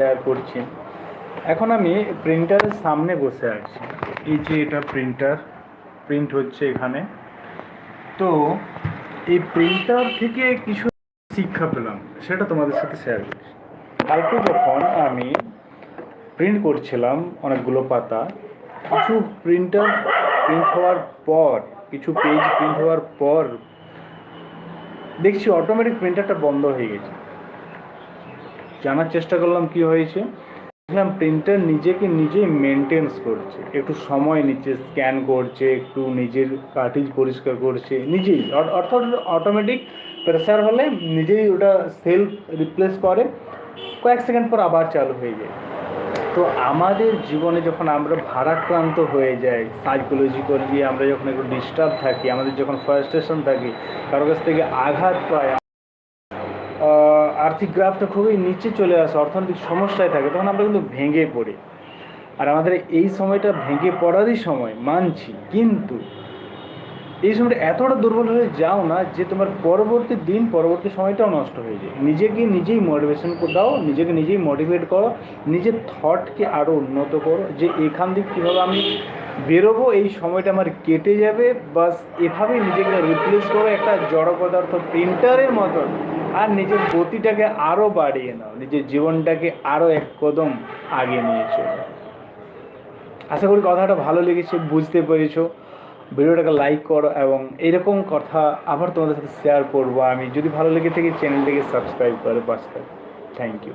Share করছি। এখন আমি প্রিন্টারের সামনে বসে আছি। এই যে এটা প্রিন্টার প্রিন্ট হচ্ছে এখানে। তো এই প্রিন্টার থেকে কিছু শিক্ষা পেলাম, সেটা তোমাদের সাথে শেয়ার করছি। কালকে যখন আমি প্রিন্ট করছিলাম অনেকগুলো পাতা, কিছু প্রিন্টার প্রিন্ট হওয়ার পর, কিছু পেজ প্রিন্ট হওয়ার পর, দেখছি অটোমেটিক প্রিন্টারটা বন্ধ হয়ে গেছে। জানার চেষ্টা করলাম কি হয়েছে। দেখলাম প্রিন্টার নিজেকে নিজেই মেনটেন্স করছে। একটু সময় নিচ্ছে স্ক্যান করছে, একটু নিজের কার্টিজ পরিষ্কার করছে, নিজেই। অর- অর্থাৎ অটোমেটিক প্রেসার হলে নিজেই ওটা সেলফ রিপ্লেস করে, কয়েক সেকেন্ড পর আবার চালু হয়ে যায়। তো আমাদের জীবনে যখন আমরা ভারাক্রান্ত হয়ে যাই সাইকোলজিক্যালি আমরা যখন একটু ডিস্টার্ব থাকি, আমাদের যখন ফার্স্টেশন থাকে, কারও কাছ থেকে আঘাত পায় আর্থিক গ্রাফটা খুবই নিচে চলে আসে, অর্থনৈতিক সমস্যায় থাকে, তখন আমরা কিন্তু ভেঙে পড়ি। আর আমাদের এই সময়টা ভেঙে পড়ারই সময়, মানছি, কিন্তু এই সময়টা এতটা দুর্বল হয়ে যাও না যে তোমার পরবর্তী দিন, পরবর্তী সময়টাও নষ্ট হয়ে যায়। নিজেকে নিজেই মোটিভেশন দাও, নিজেকে নিজেই মোটিভেট করো, নিজের থটকে আরও উন্নত করো, যে এখান থেকে কীভাবে আমি বেরোবো, এই সময়টা আমার কেটে যাবে, বাস এভাবেই নিজেকে রিপ্লেস করো, একটা জড় পদার্থ প্রিন্টারের মতন। আর নিজের গতিটাকে আরও বাড়িয়ে নাও, নিজের জীবনটাকে আরও এক কদম আগিয়ে নিয়ে চলো। আশা করি কথাটা ভালো লেগেছে, বুঝতে পেরেছ। ভিডিওটাকে লাইক করো এবং এরকম কথা আবার তোমাদের সাথে শেয়ার করব আমি। যদি ভালো লেগে থাকে চ্যানেলটিকে সাবস্ক্রাইব করে পাস থ্যাংক ইউ